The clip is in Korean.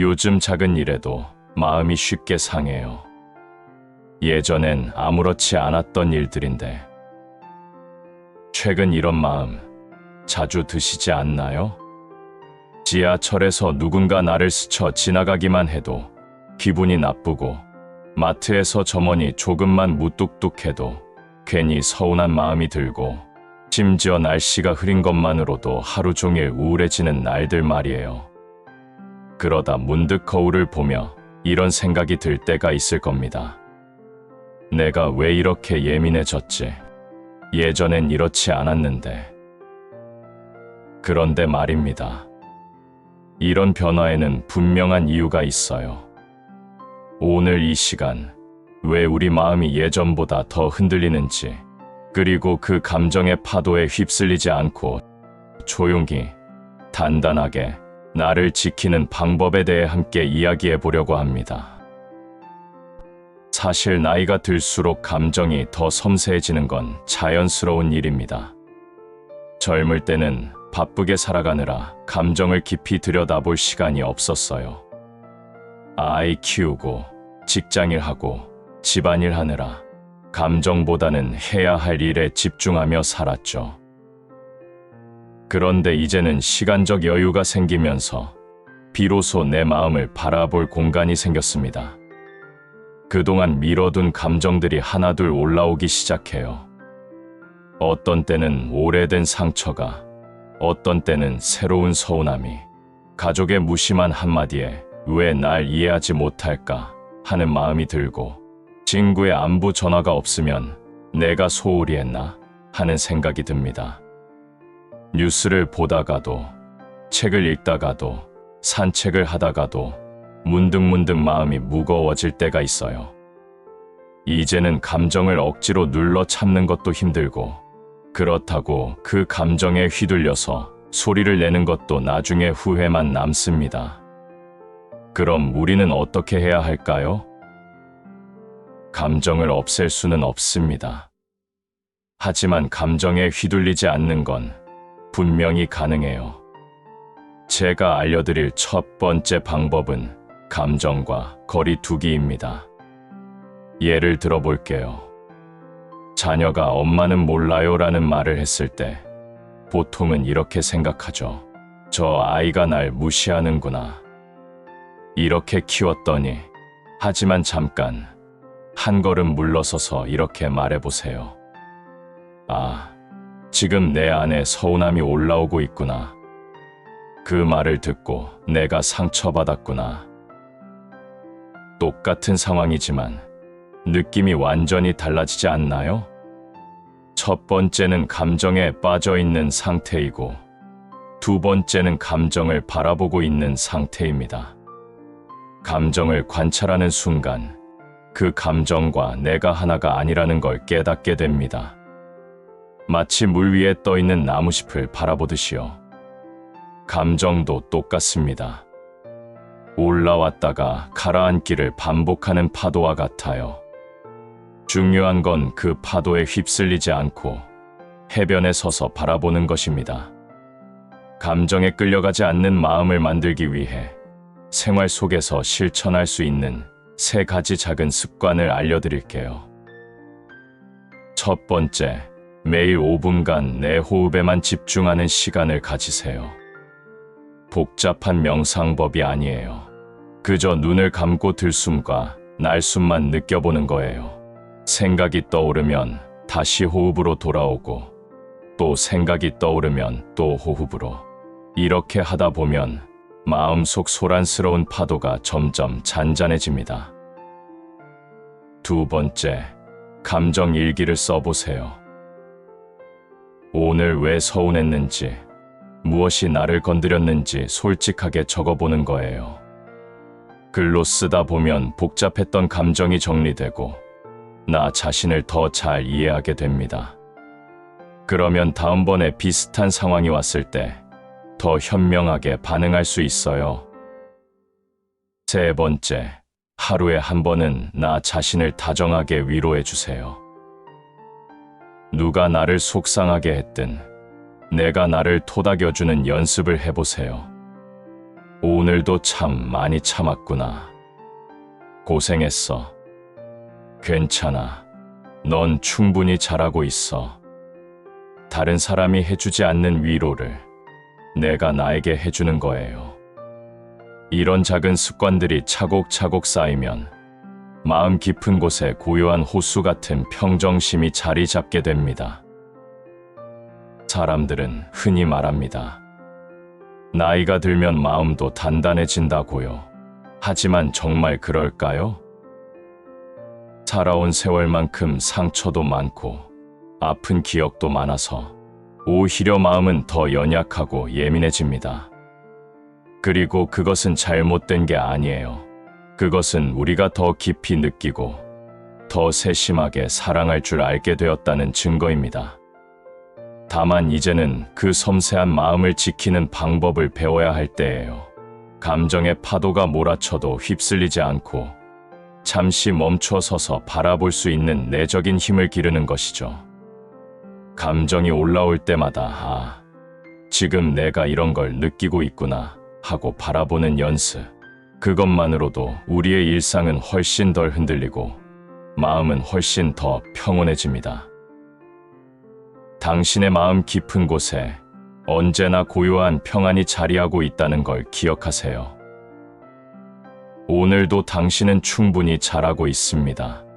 요즘 작은 일에도 마음이 쉽게 상해요. 예전엔 아무렇지 않았던 일들인데 최근 이런 마음 자주 드시지 않나요? 지하철에서 누군가 나를 스쳐 지나가기만 해도 기분이 나쁘고 마트에서 점원이 조금만 무뚝뚝해도 괜히 서운한 마음이 들고 심지어 날씨가 흐린 것만으로도 하루 종일 우울해지는 날들 말이에요. 그러다 문득 거울을 보며 이런 생각이 들 때가 있을 겁니다. 내가 왜 이렇게 예민해졌지? 예전엔 이렇지 않았는데. 그런데 말입니다. 이런 변화에는 분명한 이유가 있어요. 오늘 이 시간, 왜 우리 마음이 예전보다 더 흔들리는지, 그리고 그 감정의 파도에 휩쓸리지 않고 조용히, 단단하게 나를 지키는 방법에 대해 함께 이야기해 보려고 합니다. 사실 나이가 들수록 감정이 더 섬세해지는 건 자연스러운 일입니다. 젊을 때는 바쁘게 살아가느라 감정을 깊이 들여다볼 시간이 없었어요. 아이 키우고 직장일 하고 집안일 하느라 감정보다는 해야 할 일에 집중하며 살았죠. 그런데 이제는 시간적 여유가 생기면서 비로소 내 마음을 바라볼 공간이 생겼습니다. 그동안 미뤄둔 감정들이 하나둘 올라오기 시작해요. 어떤 때는 오래된 상처가, 어떤 때는 새로운 서운함이, 가족의 무심한 한마디에 왜 날 이해하지 못할까 하는 마음이 들고, 친구의 안부 전화가 없으면 내가 소홀히 했나 하는 생각이 듭니다. 뉴스를 보다가도, 책을 읽다가도, 산책을 하다가도 문득문득 마음이 무거워질 때가 있어요. 이제는 감정을 억지로 눌러 참는 것도 힘들고, 그렇다고 그 감정에 휘둘려서 소리를 내는 것도 나중에 후회만 남습니다. 그럼 우리는 어떻게 해야 할까요? 감정을 없앨 수는 없습니다. 하지만 감정에 휘둘리지 않는 건 분명히 가능해요. 제가 알려드릴 첫 번째 방법은 감정과 거리 두기입니다. 예를 들어볼게요. 자녀가 엄마는 몰라요 라는 말을 했을 때 보통은 이렇게 생각하죠. 저 아이가 날 무시하는구나. 이렇게 키웠더니 하지만 잠깐 한 걸음 물러서서 이렇게 말해보세요. 아, 지금 내 안에 서운함이 올라오고 있구나. 그 말을 듣고 내가 상처받았구나. 똑같은 상황이지만 느낌이 완전히 달라지지 않나요? 첫 번째는 감정에 빠져 있는 상태이고 두 번째는 감정을 바라보고 있는 상태입니다. 감정을 관찰하는 순간 그 감정과 내가 하나가 아니라는 걸 깨닫게 됩니다. 마치 물 위에 떠 있는 나무잎을 바라보듯이요. 감정도 똑같습니다. 올라왔다가 가라앉기를 반복하는 파도와 같아요. 중요한 건 그 파도에 휩쓸리지 않고 해변에 서서 바라보는 것입니다. 감정에 끌려가지 않는 마음을 만들기 위해 생활 속에서 실천할 수 있는 세 가지 작은 습관을 알려드릴게요. 첫 번째, 매일 5분간 내 호흡에만 집중하는 시간을 가지세요. 복잡한 명상법이 아니에요. 그저 눈을 감고 들숨과 날숨만 느껴보는 거예요. 생각이 떠오르면 다시 호흡으로 돌아오고 또 생각이 떠오르면 또 호흡으로 이렇게 하다 보면 마음속 소란스러운 파도가 점점 잔잔해집니다. 두 번째, 감정 일기를 써보세요. 오늘 왜 서운했는지, 무엇이 나를 건드렸는지 솔직하게 적어보는 거예요. 글로 쓰다 보면 복잡했던 감정이 정리되고 나 자신을 더 잘 이해하게 됩니다. 그러면 다음번에 비슷한 상황이 왔을 때 더 현명하게 반응할 수 있어요. 세 번째, 하루에 한 번은 나 자신을 다정하게 위로해 주세요. 누가 나를 속상하게 했든 내가 나를 토닥여주는 연습을 해보세요. 오늘도 참 많이 참았구나. 고생했어. 괜찮아. 넌 충분히 잘하고 있어. 다른 사람이 해주지 않는 위로를 내가 나에게 해주는 거예요. 이런 작은 습관들이 차곡차곡 쌓이면 마음 깊은 곳에 고요한 호수 같은 평정심이 자리 잡게 됩니다. 사람들은 흔히 말합니다. 나이가 들면 마음도 단단해진다고요. 하지만 정말 그럴까요? 살아온 세월만큼 상처도 많고 아픈 기억도 많아서 오히려 마음은 더 연약하고 예민해집니다. 그리고 그것은 잘못된 게 아니에요. 그것은 우리가 더 깊이 느끼고 더 세심하게 사랑할 줄 알게 되었다는 증거입니다. 다만 이제는 그 섬세한 마음을 지키는 방법을 배워야 할 때예요. 감정의 파도가 몰아쳐도 휩쓸리지 않고 잠시 멈춰 서서 바라볼 수 있는 내적인 힘을 기르는 것이죠. 감정이 올라올 때마다 아, 지금 내가 이런 걸 느끼고 있구나 하고 바라보는 연습. 그것만으로도 우리의 일상은 훨씬 덜 흔들리고 마음은 훨씬 더 평온해집니다. 당신의 마음 깊은 곳에 언제나 고요한 평안이 자리하고 있다는 걸 기억하세요. 오늘도 당신은 충분히 잘하고 있습니다.